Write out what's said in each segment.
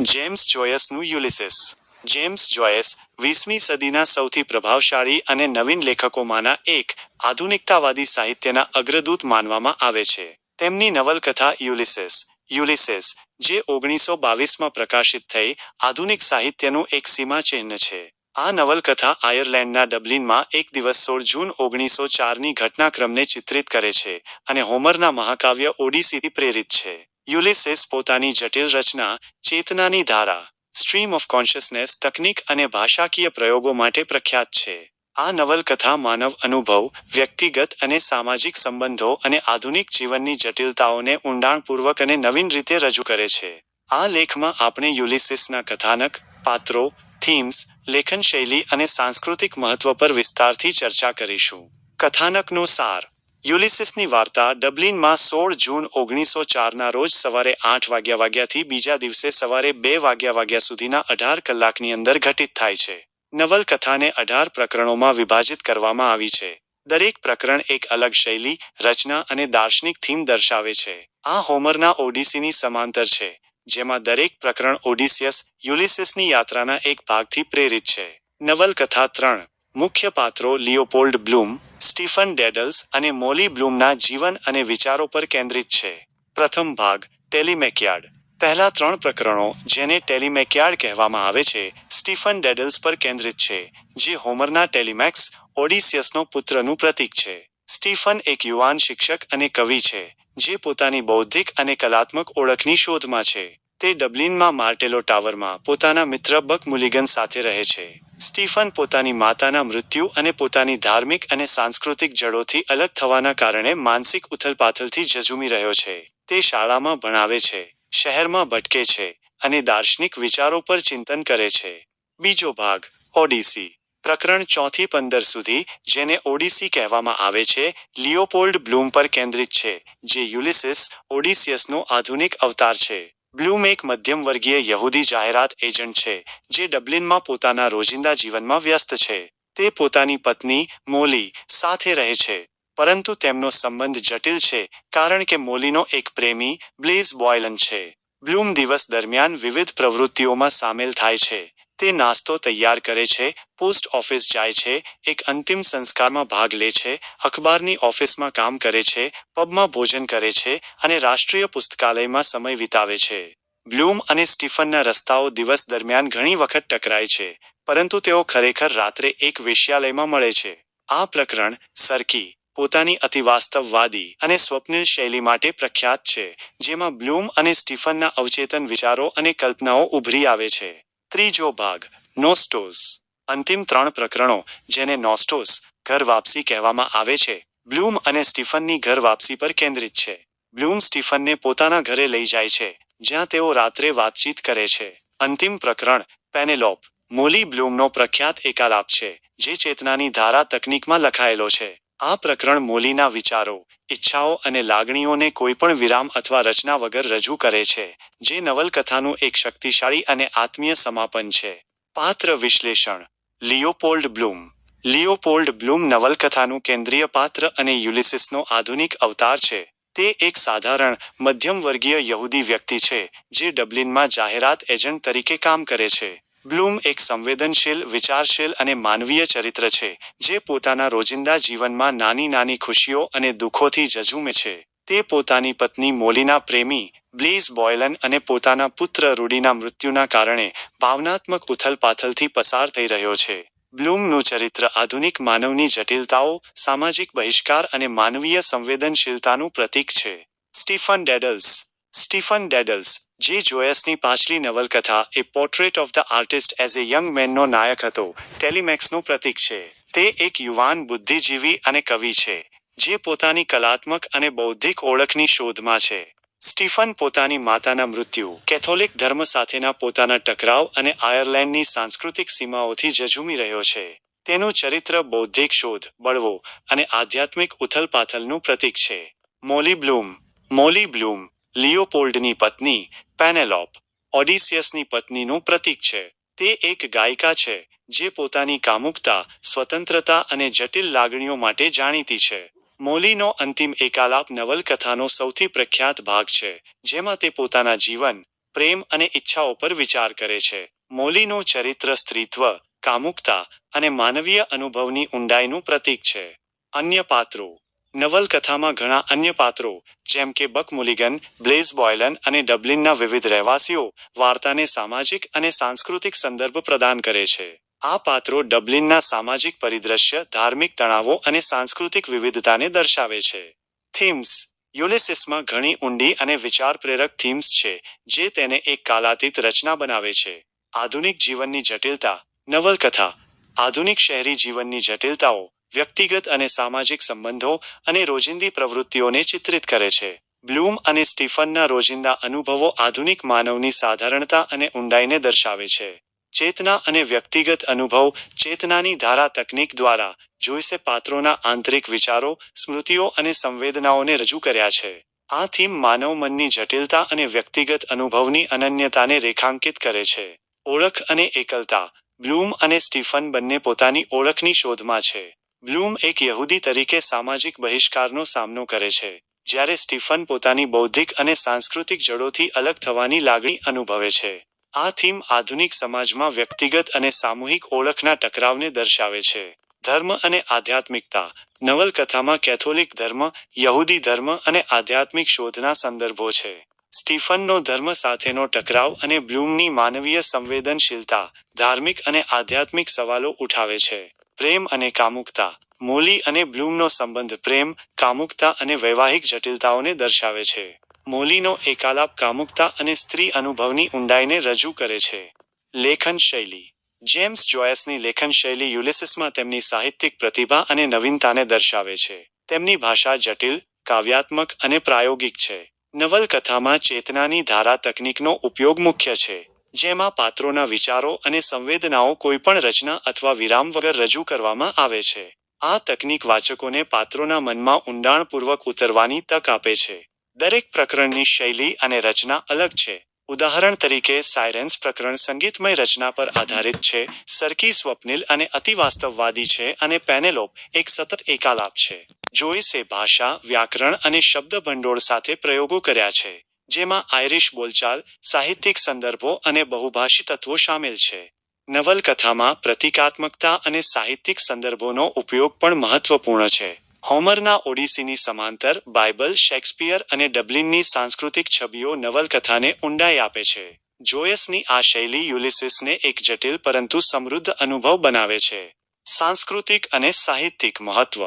James જોયસનું Ulysses. James Joyce વીસમી સદીના સૌથી પ્રભાવશાળી અને નવીન લેખકોમાંના એક આધુનિકતાવાદી સાહિત્યના અગ્રદૂત માનવામાં આવે છે. તેમની નવલકથા યુલિસિસ. યુલિસિસ, જે ઓગણીસો બાવીસમાં પ્રકાશિત થઈ, આધુનિક સાહિત્યનું એક સીમાચિહ્ન છે. આ નવલકથા આયર્લેન્ડના ડબલિનમાં એક દિવસ સોળ જૂન ઓગણીસો ચારની ઘટનાક્રમને ચિત્રિત કરે છે અને હોમરના મહાકાવ્ય ઓડિસીથી પ્રેરિત છે. યુલિસિસ પોતાની જટિલ રચના, ચેતનાની ધારા, સ્ટ્રીમ ઓફ કોન્શિયસનેસ, તકનીક અને ભાષાકીય પ્રયોગો માટે પ્રખ્યાત છે. આ નવલકથા માનવ અનુભવ, વ્યક્તિગત અને સામાજિક સંબંધો અને આધુનિક જીવનની જટિલતાઓને ઊંડાણપૂર્વક અને નવીન રીતે રજૂ કરે છે. આ લેખમાં આપણે યુલિસિસના કથાનક, પાત્રો, થીમ્સ લેખન શૈલી અને સાંસ્કૃતિક મહત્વ પર વિસ્તારથી ચર્ચા કરીશું. કથાનકનો સાર યુલિસિસની વાર્તા ડબલિનમાં સોળ જૂન ઓગણીસો ચારના રોજ સવારે આઠ વાગ્યા વાગ્યાથી બીજા દિવસે સવારે બે વાગ્યા વાગ્યા સુધીના અઢાર કલાકની અંદર ઘટિત થાય છે. નવલકથાને અઢાર પ્રકરણોમાં વિભાજિત કરવામાં આવી છે. દરેક પ્રકરણ એક અલગ શૈલી, રચના અને દાર્શનિક થીમ દર્શાવે છે. આ હોમરના ઓડિસીની સમાંતર છે, જેમાં દરેક પ્રકરણ ઓડિસિયસ યુલિસિસની યાત્રાના એક ભાગથી પ્રેરિત છે. નવલકથા ત્રણ મુખ્ય પાત્રો લિયોપોલ્ડ બ્લૂમ, સ્ટીફન ડેડલ્સ અને મોલી બ્લૂમના જીવન અને વિચારો પર કેન્દ્રિત છે. પ્રથમ ભાગ, ટેલિમેકયાર્ડ. પહેલા ત્રણ પ્રકરણો જેને ટેલિમેકયાર્ડ કહેવામાં આવે છે, સ્ટીફન ડેડલ્સ પર કેન્દ્રિત છે, જે હોમરના ટેલિમેક્સ ઓડિસિયસનો પુત્રનું પ્રતીક છે. સ્ટીફન એક યુવાન શિક્ષક અને કવિ છે, જે પોતાની બૌદ્ધિક અને કલાત્મક ઓળખની શોધમાં છે. તે ડબલિનમાં માર્ટેલો ટાવરમાં પોતાના મિત્ર બક મુલિગન સાથે રહે છે. સ્ટીફન પોતાની માતાના મૃત્યુ અને પોતાની ધાર્મિક અને સાંસ્કૃતિક જડોથી અલગ થવાના કારણે માનસિક ઉથલપાથલથી ઝઝૂમી રહ્યો છે. તે શાળામાં ભણાવે છે, શહેરમાં ભટકે છે અને દાર્શનિક વિચારો પર ચિંતન કરે છે. બીજો ભાગ, ઓડિસી, પ્રકરણ ચોથી પંદર સુધી, જેને ઓડિસી કહેવામાં આવે છે, લિયોપોલ્ડ બ્લૂમ પર કેન્દ્રિત છે, જે યુલિસિસ ઓડિસિયસનો આધુનિક અવતાર છે. બ્લૂમ એક મધ્યમ વર્ગીય યહૂદી જાહેરાત એજન્ટ છે, જે ડબલિનમાં પોતાના રોજિંદા જીવનમાં વ્યસ્ત છે. તે પોતાની પત્ની, મોલી, સાથે રહે છે, પરંતુ તેમનો સંબંધ જટિલ છે, કારણ કે મોલીનો એક પ્રેમી, બ્લેઝ બોયલન છે. બ્લૂમ દિવસ દરમિયાન વિવિધ પ્રવૃત્તિઓમાં સામેલ થાય છે. તે નાસ્તો તૈયાર કરે છે, પોસ્ટ ઓફિસ જાય છે, એક અંતિમ સંસ્કારમાં ભાગ લે છે, અખબારની ઓફિસમાં કામ કરે છે, પબમાં ભોજન કરે છે અને રાષ્ટ્રીય પુસ્તકાલયમાં સમય વિતાવે છે. બ્લૂમ અને સ્ટીફનના રસ્તાઓ દિવસ દરમિયાન ઘણી વખત ટકરાય છે, પરંતુ તેઓ ખરેખર રાત્રે એક વેશ્યાલયમાં મળે છે. આ પ્રકરણ સરકી પોતાની અતિવાસ્તવવાદી અને સ્વપ્નિલ શૈલી માટે પ્રખ્યાત છે, જેમાં બ્લૂમ અને સ્ટીફનના અવચેતન વિચારો અને કલ્પનાઓ ઉભરી આવે છે. ત્રીજો ભાગ નોસ્ટોસ અંતિમ ત્રણ પ્રકરણો, જેને નોસ્ટોસ ઘર વાપસી કહેવામાં આવે છે, બ્લૂમ અને સ્ટીફનની ઘર વાપસી પર કેન્દ્રિત છે. બ્લૂમ સ્ટીફનને પોતાના ઘરે લઈ જાય છે, જ્યાં તેઓ રાત્રે વાતચીત કરે છે. અંતિમ પ્રકરણ, પેનેલોપ. મોલી બ્લૂમનો પ્રખ્યાત એકાલાપ છે, જે ચેતનાની ધારા તકનીકમાં લખાયેલો છે. આ પ્રકરણ મોલીના વિચારો, ઈચ્છાઓ અને લાગણીઓને કોઈપણ વિરામ અથવા રચના વગર રજૂ કરે છે, જે નવલકથાનું એક શક્તિશાળી અને આત્મીય સમાપન છે. પાત્ર વિશ્લેષણ. લિયોપોલ્ડ બ્લૂમ. લિયોપોલ્ડ બ્લૂમ નવલકથાનું કેન્દ્રીય પાત્ર અને યુલિસિસનો આધુનિક અવતાર છે. તે એક સાધારણ મધ્યમ વર્ગીય યહૂદી વ્યક્તિ છે, જે ડબલિનમાં જાહેરાત એજન્ટ તરીકે કામ કરે છે. બ્લૂમ એક સંવેદનશીલ, વિચારશીલ અને માનવીય ચરિત્ર છે, જે પોતાના રોજિંદા જીવનમાં નાની નાની ખુશીઓ અને દુઃખોથી જજુમે છે. તે પોતાની પત્ની મોલીના પ્રેમી, બ્લીઝ બોયલન અને પોતાના પુત્ર રૂડીના મૃત્યુના કારણે ભાવનાત્મક ઉથલપાથલથી પસાર થઈ રહ્યો છે. બ્લૂમનું ચરિત્ર આધુનિક માનવની જટિલતાઓ, સામાજિક બહિષ્કાર અને માનવીય સંવેદનશીલતાનું પ્રતીક છે. સ્ટીફન ડેડલ્સ. સ્ટીફન ડેડલ્સ જે જોયસની પાછલી નવલકથા એ portrait of the artist as a young મેનનો નાયક હતો. ટેલિમેક્સનું પ્રતીક છે. તે એક યુવાન, બુદ્ધિજીવી અને કવિ છે, જે પોતાની કલાત્મક અને બૌદ્ધિક ઓળખની શોધમાં છે. સ્ટીફન પોતાની માતાના મૃત્યુ, કેથોલિક ધર્મ સાથેના પોતાના ટકરાવ અને આયર્લેન્ડની સાંસ્કૃતિક સીમાઓથી ઝઝુમી રહ્યો છે. તેનું ચરિત્ર બૌદ્ધિક શોધ, બળવો અને આધ્યાત્મિક ઉથલપાથલનું પ્રતીક છે. મોલી બ્લૂમ મોલી બ્લૂમ લિયોપોલ્ડની પત્ની પેનેલોપ, ઓડિસિયસની પત્નીનું પ્રતીક છે. તે એક ગાયિકા છે, જે પોતાની કામુકતા, સ્વતંત્રતા અને જટિલ લાગણીઓ માટે જાણીતી છે. મોલીનો અંતિમ એકાલાપ નવલકથાનો સૌથી પ્રખ્યાત ભાગ છે, જેમાં તે પોતાના જીવન, પ્રેમ અને ઈચ્છાઓ પર વિચાર કરે છે. મોલીનું ચરિત્ર સ્ત્રીત્વ, કામુકતા અને માનવીય અનુભવની ઊંડાઈનું પ્રતીક છે. અન્ય પાત્રો નવલકથામાં ઘણા અન્ય પાત્રો, જેમ કે બક મુલિગન, બ્લેઝ બોયલન અને ડબલિનના વિવિધ રહેવાસીઓ વાર્તાને સામાજિક અને સાંસ્કૃતિક સંદર્ભ પ્રદાન કરે છે. આ પાત્રો ડબલિનના સામાજિક પરિદ્રશ્ય, ધાર્મિક તણાવો અને સાંસ્કૃતિક વિવિધતાને દર્શાવે છે. થીમ્સ. યુલિસિસમાં ઘણી ઊંડી અને વિચાર પ્રેરક થીમ્સ છે, જે તેને એક કાલાતીત રચના બનાવે છે. આધુનિક જીવનની જટિલતા, નવલકથા. આધુનિક શહેરી જીવનની જટિલતાઓ વ્યક્તિગત અને સામાજિક સંબંધો અને રોજિંદી પ્રવૃત્તિઓને ચિત્રિત કરે છે. બ્લૂમ અને સ્ટીફનના રોજિંદા અનુભવો આધુનિક માનવની સાધારણતા અને ઊંડાઈને દર્શાવે છે. ચેતના અને વ્યક્તિગત અનુભવ ચેતનાની ધારા તકનીક દ્વારા જોઈસે પાત્રોના આંતરિક વિચારો, સ્મૃતિઓ અને સંવેદનાઓને રજૂ કર્યા છે. આ થીમ માનવ મનની જટિલતા અને વ્યક્તિગત અનુભવની અનન્યતાને રેખાંકિત કરે છે. ઓળખ અને એકલતા. બ્લૂમ અને સ્ટીફન બંને પોતાની ઓળખની શોધમાં છે. બ્લૂમ એક યહૂદી તરીકે સામાજિક બહિષ્કારનો સામનો કરે છે, જ્યારે સ્ટીફન પોતાની બૌદ્ધિક અને સાંસ્કૃતિક જડોથી અલગ થવાની લાગણી અનુભવે છે. આ થીમ આધુનિક સમાજમાં વ્યક્તિગત અને સામૂહિક ઓળખના ટકરાવને દર્શાવે છે. ધર્મ અને આધ્યાત્મિકતા, નવલકથામાં કેથોલિક ધર્મ, યહૂદી ધર્મ અને આધ્યાત્મિક શોધના સંદર્ભો છે. સ્ટીફનનો ધર્મ સાથેનો ટકરાવ અને બ્લૂમની માનવીય સંવેદનશીલતા, ધાર્મિક અને આધ્યાત્મિક સવાલો ઉઠાવે છે. પ્રેમ અને કામુકતા, મોલી અને બ્લૂમનો સંબંધ પ્રેમ, કામુકતા અને વૈવાહિક જટિલતાઓને દર્શાવે છે. મોલીનો એકાલાપ કામુકતા અને સ્ત્રી અનુભવની ઊંડાઈને રજૂ કરે છે. લેખન શૈલી જેમ્સ જોયસની લેખન શૈલી યુલિસિસમાં તેમની સાહિત્યિક પ્રતિભા અને નવીનતાને દર્શાવે છે. તેમની ભાષા જટિલ, કાવ્યાત્મક અને પ્રાયોગિક છે. નવલકથામાં ચેતનાની ધારા તકનીકનો ઉપયોગ મુખ્ય છે. જેમાં પાત્રોના વિચારો અને સંવેદનાઓ કોઈપણ રચના અથવા વિરામ વગર રજૂ કરવામાં આવે છે. આ તકનીક વાચકોને પાત્રોના મનમાં ઊંડાણપૂર્વક ઉતરવાની તક આપે છે. દરેક પ્રકરણની શૈલી અને રચના અલગ છે. ઉદાહરણ તરીકે, સાયરેન્સ પ્રકરણ સંગીતમય રચના પર આધારિત છે સરકી સ્વપ્નિલ અને અતિવાસ્તવવાદી છે અને પેનેલોપ એક સતત એકાલાપ છે. જોઈસે ભાષા, વ્યાકરણ અને શબ્દ ભંડોળ સાથે પ્રયોગો કર્યા છે. જેમાં આયરિશ બોલચાલ, સાહિત્યિક સંદર્ભો અને બહુભાષી તત્વો સામેલ છે. નવલકથામાં પ્રતિકાત્મકતા અને સાહિત્યિક સંદર્ભોનો ઉપયોગ પણ મહત્વપૂર્ણ છે. હોમરના ઓડિસીની સમાંતર બાઇબલ, શેક્સપિયર અને ડબલિનની સાંસ્કૃતિક છબીઓ નવલકથાને ઊંડાઈ આપે છે. જોયસની આ શૈલી યુલિસિસને એક જટિલ પરંતુ સમૃદ્ધ અનુભવ બનાવે છે. સાંસ્કૃતિક અને સાહિત્યિક મહત્વ.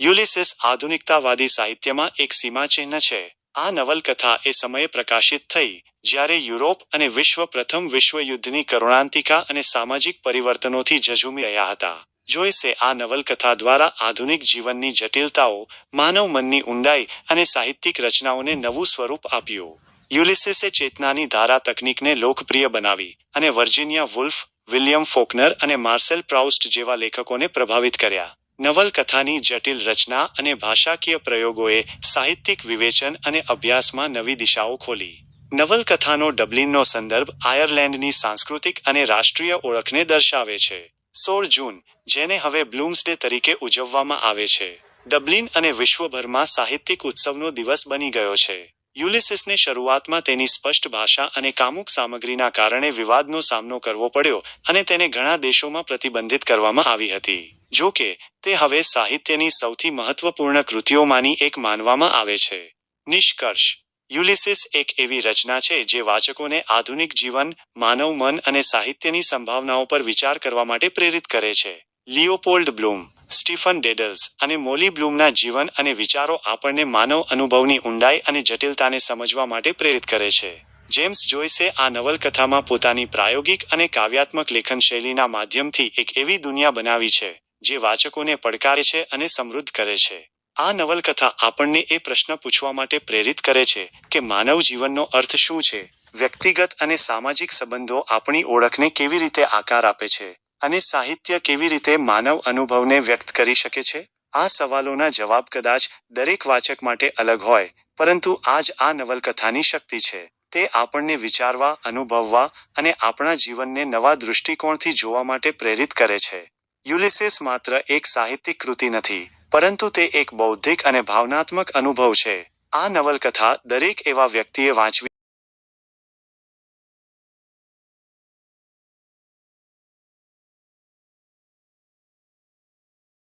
યુલિસિસ આધુનિકતાવાદી સાહિત્યમાં એક સીમાચિહ્ન છે. આ નવલકથા એ સમયે પ્રકાશિત થઈ, જ્યારે યુરોપ અને વિશ્વ પ્રથમ વિશ્વયુદ્ધની કરુણાંતિકા અને સામાજિક પરિવર્તનોથી ઝઝૂમી રહ્યા હતા. જોઈસે આ નવલકથા દ્વારા આધુનિક જીવનની જટિલતાઓ, માનવ મનની ઊંડાઈ અને સાહિત્યિક રચનાઓને નવું સ્વરૂપ આપ્યું. યુલિસિસે ચેતનાની ધારા તકનીકને લોકપ્રિય બનાવી અને વર્જિનિયા વુલ્ફ, વિલિયમ ફોકનર અને માર્સેલ પ્રાઉસ્ટ જેવા લેખકોને પ્રભાવિત કર્યા. નવલકથાની જટિલ રચના અને ભાષાકીય પ્રયોગોએ સાહિત્યિક વિવેચન અને અભ્યાસમાં નવી દિશાઓ ખોલી. નવલકથાનો ડબલિનનો સંદર્ભ આયર્લેન્ડની સાંસ્કૃતિક અને રાષ્ટ્રીય ઓળખને દર્શાવે છે. સોળ જૂન, જેને હવે બ્લૂમ્સડે તરીકે ઉજવવામાં આવે છે. ડબલિન અને વિશ્વભરમાં સાહિત્યિક ઉત્સવનો દિવસ બની ગયો છે. યુલિસિસને શરૂઆતમાં તેની સ્પષ્ટ ભાષા અને કામુક સામગ્રીના કારણે વિવાદનો સામનો કરવો પડ્યો અને તેને ઘણા દેશોમાં પ્રતિબંધિત કરવામાં આવી હતી. જો કે, તે હવે સાહિત્યની સૌથી મહત્વપૂર્ણ કૃતિઓમાંની એક માનવામાં આવે છે. નિષ્કર્ષ. યુલિસિસ એક એવી રચના છે જે વાચકોને આધુનિક જીવન, માનવ મન અને સાહિત્યની સંભાવનાઓ પર વિચાર કરવા માટે પ્રેરિત કરે છે. લિયોપોલ્ડ બ્લૂમ સ્ટીફન ડેડલ્સ અને મોલી બ્લૂમના જીવન અને વિચારો આપણને માનવ અનુભવની ઊંડાઈ અને જટિલતાને સમજવા માટે પ્રેરિત કરે છે. જેમ્સ જોઈસે આ નવલકથામાં પોતાની પ્રાયોગિક અને કાવ્યાત્મક લેખન શૈલીના માધ્યમથી એક એવી દુનિયા બનાવી છે, જે વાચકોને પડકારે છે અને સમૃદ્ધ કરે છે. આ નવલકથા આપણને એ પ્રશ્ન પૂછવા માટે પ્રેરિત કરે છે કે માનવ જીવનનો અર્થ શું છે? વ્યક્તિગત અને સામાજિક સંબંધો આપણી ઓળખને કેવી રીતે આકાર આપે છે? અને સાહિત્ય કેવી રીતે માનવ અનુભવને વ્યક્ત કરી શકે છે? આ સવાલોના જવાબ કદાચ દરેક વાચક માટે અલગ હોય, પરંતુ આ જ આ નવલકથાની શક્તિ છે. તે આપણને વિચારવા, અનુભવવા અને આપણા જીવનને નવા દૃષ્ટિકોણથી જોવા માટે પ્રેરિત કરે છે. યુલિસિસ માત્ર એક સાહિત્યિક કૃતિ નથી, પરંતુ તે એક બૌદ્ધિક અને ભાવનાત્મક અનુભવ છે. આ નવલકથા દરેક એવા વ્યક્તિએ વાંચવી